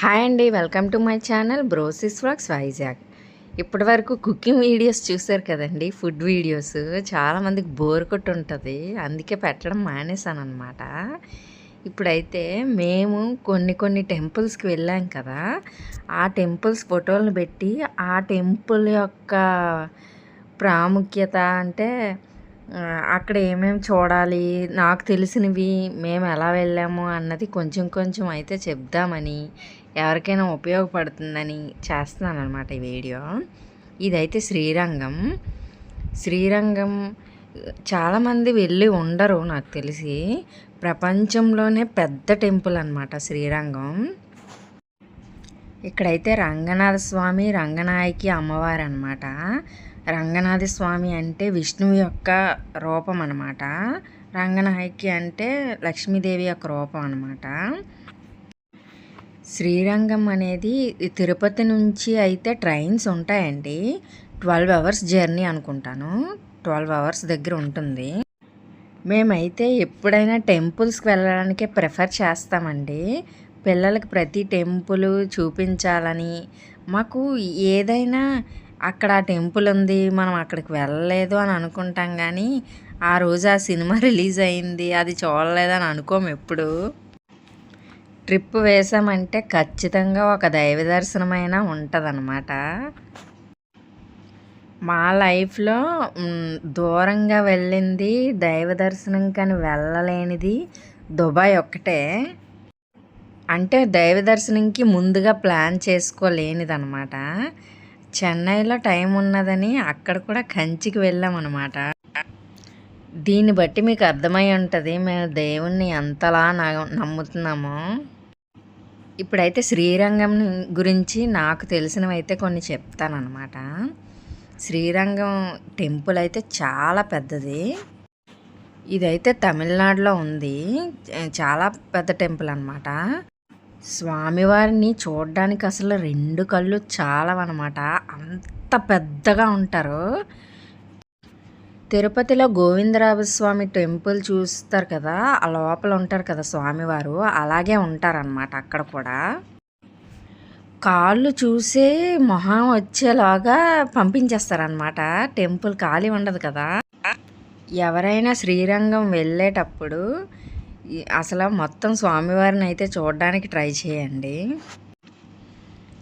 Hi అండి welcome to my channel brosis vlogs Vizag. ఇప్పటి వరకు కుకింగ్ వీడియోస్ చూసారు కదండి ఫుడ్ వీడియోస్. చాలామందికి బోర్ కొట్టి ఉంటుంది అందుకే పెట్టడం మానేశాను అనమాట ఇప్పుడైతే మేము కొన్ని కొన్ని టెంపుల్స్కి వెళ్ళాం కదా ఆ టెంపుల్స్ ఫోటోలను పెట్టి ఆ టెంపుల్ యొక్క ప్రాముఖ్యత అంటే అక్కడ ఏమేమి చూడాలి నాకు తెలిసినవి మేము ఎలా వెళ్ళాము అన్నది కొంచెం కొంచెం అయితే చెప్దామని ఎవరికైనా ఉపయోగపడుతుందని చేస్తున్నాను అనమాట ఈ వీడియో. ఇదైతే శ్రీరంగం. శ్రీరంగం చాలామంది వెళ్ళి ఉండరు నాకు తెలిసి. ప్రపంచంలోనే పెద్ద టెంపుల్ అనమాట శ్రీరంగం. ఇక్కడైతే రంగనాథ స్వామి రంగనాయకి అమ్మవారు అనమాట రంగనాథ స్వామి అంటే విష్ణువు యొక్క రూపం అనమాట రంగనాయకి అంటే లక్ష్మీదేవి యొక్క రూపం అనమాట శ్రీరంగం అనేది తిరుపతి నుంచి అయితే ట్రైన్స్ ఉంటాయండి. ట్వెల్వ్ అవర్స్ జర్నీ అనుకుంటాను. ట్వెల్వ్ అవర్స్ దగ్గర ఉంటుంది. మేమైతే ఎప్పుడైనా టెంపుల్స్కి వెళ్ళడానికే ప్రిఫర్ చేస్తామండి. పిల్లలకి ప్రతి టెంపుల్ చూపించాలని. మాకు ఏదైనా అక్కడ ఆ టెంపుల్ ఉంది మనం అక్కడికి వెళ్ళలేదు అని అనుకుంటాం కానీ ఆ రోజు ఆ సినిమా రిలీజ్ అయింది అది చూడలేదని అనుకోము ఎప్పుడు. ట్రిప్ వేసామంటే ఖచ్చితంగా ఒక దైవ దర్శనమైనా ఉంటుందన్నమాట. మా లైఫ్లో దూరంగా వెళ్ళింది దైవ దర్శనం కానీ వెళ్ళలేనిది దుబాయ్ ఒక్కటే. అంటే దైవ దర్శనంకి ముందుగా ప్లాన్ చేసుకోలేనిదనమాట చెన్నైలో టైం ఉన్నదని అక్కడ కూడా కంచికి వెళ్ళామన్నమాట. దీన్ని బట్టి మీకు అర్థమై ఉంటుంది మేము దేవుణ్ణి ఎంతలా న- నమ్ముతున్నామో. ఇప్పుడైతే శ్రీరంగం గురించి నాకు తెలిసినవైతే కొన్ని చెప్తానమాట శ్రీరంగం టెంపుల్ అయితే చాలా పెద్దది. ఇదైతే తమిళనాడులో ఉంది. చాలా పెద్ద టెంపుల్ అనమాట స్వామివారిని చూడడానికి అసలు రెండు కళ్ళు చాలవన్నమాట. అంత పెద్దగా ఉంటారు. తిరుపతిలో గోవిందరాజ స్వామి టెంపుల్ చూస్తారు కదా ఆ లోపల ఉంటారు కదా స్వామివారు అలాగే ఉంటారనమాట అక్కడ కూడా. కాళ్ళు చూసే మొహం వచ్చేలాగా పంపించేస్తారనమాట టెంపుల్ ఖాళీ ఉండదు కదా. ఎవరైనా శ్రీరంగం వెళ్ళేటప్పుడు అసలు మొత్తం స్వామివారిని అయితే చూడడానికి ట్రై చేయండి.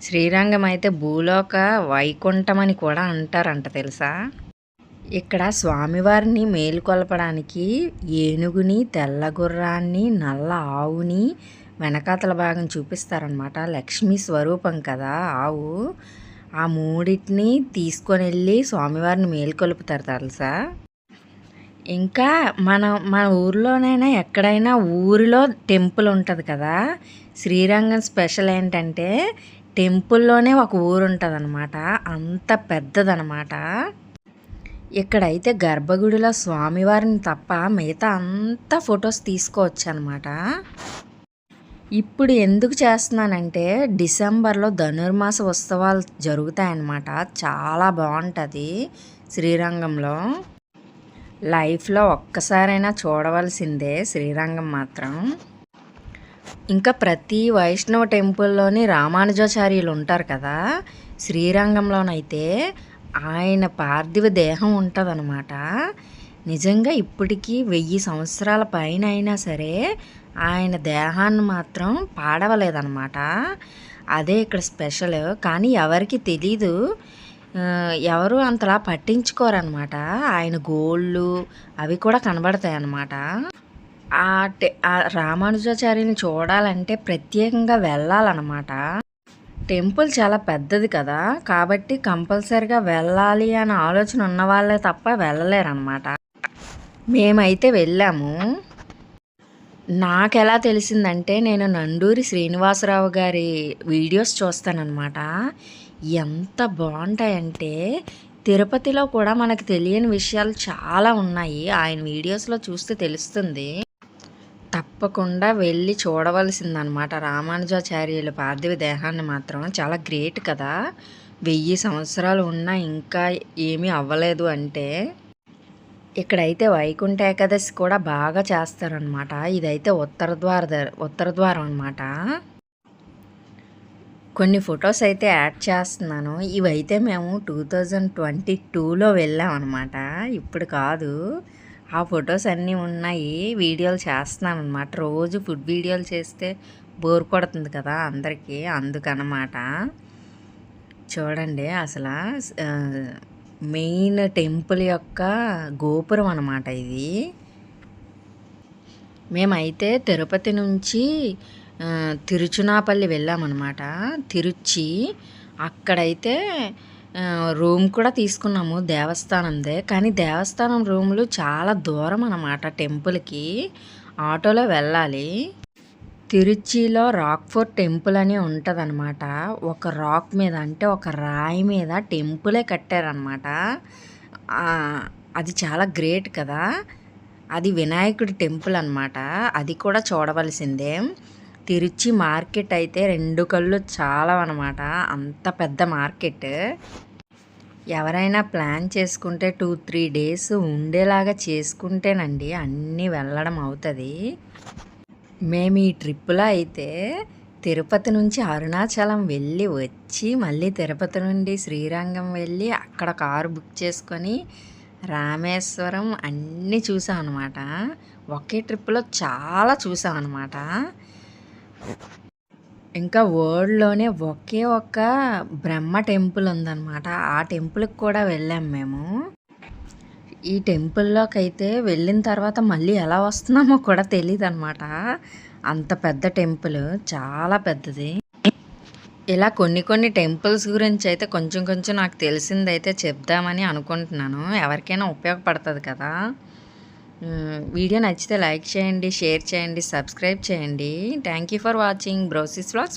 శ్రీరంగం అయితే భూలోక వైకుంఠం అని కూడా అంటారంట తెలుసా? ఇక్కడ స్వామివారిని మేలుకొల్పడానికి ఏనుగుని తెల్ల గుర్రాన్ని నల్ల ఆవుని వెనకాతల భాగం చూపిస్తారనమాట లక్ష్మీ స్వరూపం కదా ఆవు. ఆ మూడింటిని తీసుకొని వెళ్ళి స్వామివారిని మేలుకొలుపుతారు తెలుసా? ఇంకా మన మన ఊర్లోనైనా ఎక్కడైనా ఊరిలో టెంపుల్ ఉంటుంది కదా? శ్రీరంగం స్పెషల్ ఏంటంటే టెంపుల్లోనే ఒక ఊరు ఉంటుంది అంత పెద్దదనమాట ఇక్కడైతే గర్భగుడిలో స్వామివారిని తప్ప మిగతా అంతా ఫొటోస్ తీసుకోవచ్చు అనమాట ఇప్పుడు ఎందుకు చేస్తున్నానంటే డిసెంబర్లో ధనుర్మాస ఉత్సవాలు జరుగుతాయన్నమాట. చాలా బాగుంటుంది శ్రీరంగంలో. లైఫ్లో ఒక్కసారైనా చూడవలసిందే శ్రీరంగం మాత్రం. ఇంకా ప్రతి వైష్ణవ టెంపుల్లోని రామానుజాచార్యులు ఉంటారు కదా. శ్రీరంగంలోనైతే ఆయన పార్థివ దేహం ఉంటుందన్నమాట. నిజంగా ఇప్పటికీ వెయ్యి సంవత్సరాల పైన అయినా సరే ఆయన దేహాన్ని మాత్రం పాడవలేదన్నమాట. అదే ఇక్కడ స్పెషల్. కానీ ఎవరికి తెలీదు ఎవరు అంతలా పట్టించుకోరనమాట ఆయన గోళ్ళు అవి కూడా కనబడతాయి అన్నమాట ఆ రామానుజాచార్యుని చూడాలంటే ప్రత్యేకంగా వెళ్ళాలన్నమాట. టెంపుల్ చాలా పెద్దది కదా కాబట్టి కంపల్సరిగా వెళ్ళాలి అనే ఆలోచన ఉన్న వాళ్ళే తప్ప వెళ్ళలేరన్నమాట. మేమైతే వెళ్ళాము. నాకెలా తెలిసిందంటే నేను నండూరి శ్రీనివాసరావు గారి వీడియోస్ చూస్తానన్నమాట. ఎంత బాగుంటాయంటే తిరుపతిలో కూడా మనకు తెలియని విషయాలు చాలా ఉన్నాయి. ఆయన వీడియోస్లో చూస్తే తెలుస్తుంది. తప్పకుండా వెళ్ళి చూడవలసిందనమాట. రామానుజాచార్యుల పార్థివ దేహాన్ని మాత్రం చాలా గ్రేట్ కదా. వెయ్యి సంవత్సరాలు ఉన్నా ఇంకా ఏమీ అవ్వలేదు అంటే ఇక్కడైతే వైకుంఠ ఏకాదశి కూడా బాగా చేస్తారనమాట. ఇదైతే ఉత్తర ద్వార ద- ఉత్తర ద్వారం అనమాట. కొన్ని ఫొటోస్ అయితే యాడ్ చేస్తున్నాను. ఇవైతే మేము టూ థౌజండ్ ట్వంటీ టూలో వెళ్ళామన్నమాట ఇప్పుడు కాదు. ఆ ఫొటోస్ అన్నీ ఉన్నాయి. వీడియోలు చేస్తున్నాను అనమాట రోజు ఫుడ్ వీడియోలు చేస్తే బోర్ కొడుతుంది కదా అందరికీ. అందుకనమాట చూడండి అసలు మెయిన్ టెంపుల్ యొక్క గోపురం అనమాట ఇది. మేమైతే తిరుపతి నుంచి తిరుచునాపల్లి వెళ్ళామన్నమాట. తిరుచి అక్కడైతే రూమ్ కూడా తీసుకున్నాము దేవస్థానందే. కానీ దేవస్థానం రూములు చాలా దూరం అన్నమాట టెంపుల్కి. ఆటోలో వెళ్ళాలి. తిరుచిలో రాక్ ఫోర్ టెంపుల్ అని ఉంటుందన్నమాట. ఒక రాక్ మీద అంటే ఒక రాయి మీద టెంపులే కట్టారనమాట అది చాలా గ్రేట్ కదా. అది వినాయకుడి టెంపుల్ అన్నమాట. అది కూడా చూడవలసిందే. తిరుచి మార్కెట్ అయితే రెండు కళ్ళు చాలా అనమాట అంత పెద్ద మార్కెట్. ఎవరైనా ప్లాన్ చేసుకుంటే టూ త్రీ డేస్ ఉండేలాగా చేసుకుంటేనండి అన్నీ వెళ్ళడం అవుతుంది. మేము ఈ ట్రిప్లో అయితే తిరుపతి నుంచి అరుణాచలం వెళ్ళి వచ్చి మళ్ళీ తిరుపతి నుండి శ్రీరంగం వెళ్ళి అక్కడ కారు బుక్ చేసుకొని రామేశ్వరం అన్నీ చూసాం అనమాట ఒకే ట్రిప్లో చాలా చూసాం అనమాట ఇంకా వరల్డ్లోనే ఒకే ఒక బ్రహ్మ టెంపుల్ ఉందన్నమాట ఆ టెంపుల్కి కూడా వెళ్ళాం మేము. ఈ టెంపుల్లోకి అయితే వెళ్ళిన తర్వాత మళ్ళీ ఎలా వస్తున్నామో కూడా తెలియదు అనమాట అంత పెద్ద టెంపుల్ చాలా పెద్దది. ఇలా కొన్ని కొన్ని టెంపుల్స్ గురించి అయితే కొంచెం కొంచెం నాకు తెలిసిందైతే చెప్దామని అనుకుంటున్నాను. ఎవరికైనా ఉపయోగపడుతుంది కదా. వీడియో నచ్చితే లైక్ చేయండి షేర్ చేయండి సబ్స్క్రైబ్ చేయండి. Thank you for watching brosis vlogs